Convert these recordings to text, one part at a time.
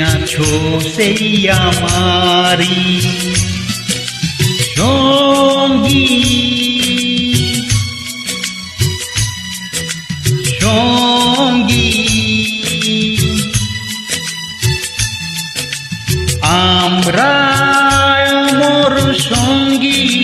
আছো সেই আমারি। সঙ্গী। সঙ্গী। আমরা মোর সঙ্গী।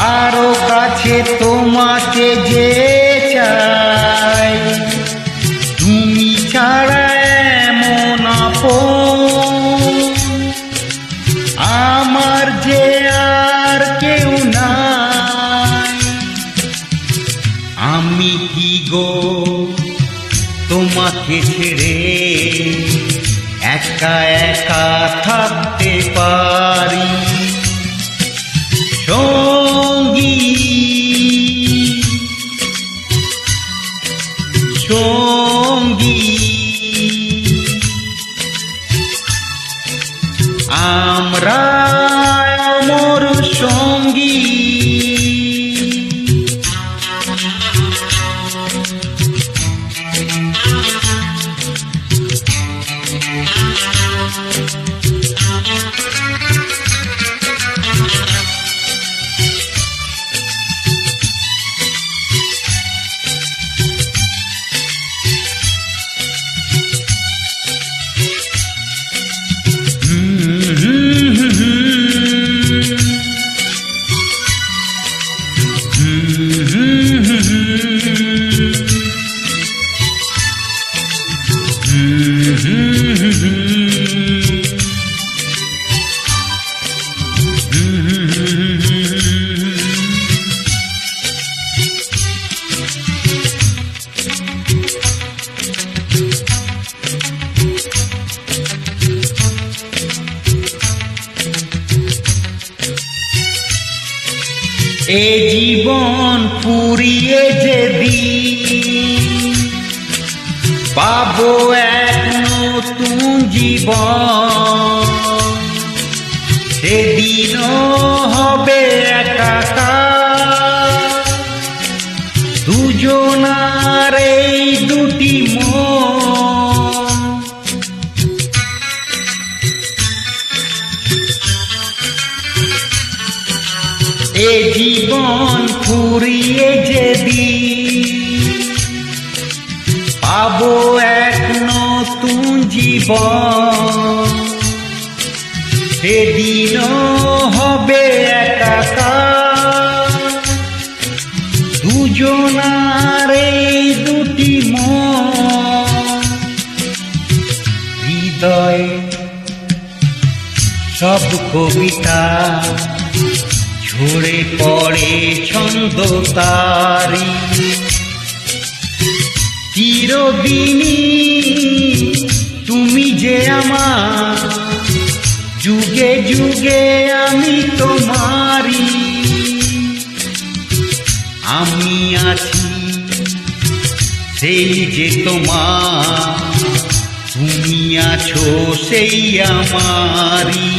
আরও কাছে তোমাকে যে চাই। তুমি ছাড়া এমন আমার যে আর কেউ নাই। আমি কি গো তোমাকে ছেড়ে একা একা থাকতে আমরা মোর সঙ্গী। এ জীবন পুরিয়ে যদি পাবো এক নতুন জীবন। সেদিন হবে একাকার। এ জীবন ফুরিয়ে যেদি। পাবো এক নতুন জীবন। সেদিন হবে একাকার। দুজনার দুটি হৃদয় সব কবিতা ঝরে পড়ে ছন্দ তারি। চিরদিনই তুমি যে আমার, যুগে যুগে আমি তোমারি আমি আছি সেই যে তোমার, তুমি আছো সেই আমারি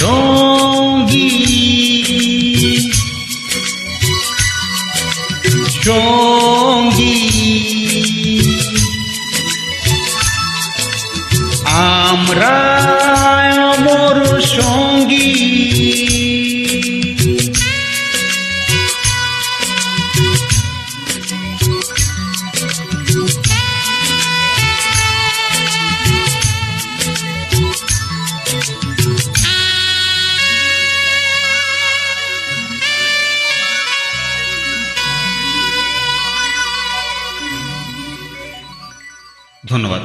সঙ্গী। সঙ্গী। ধন্যবাদ।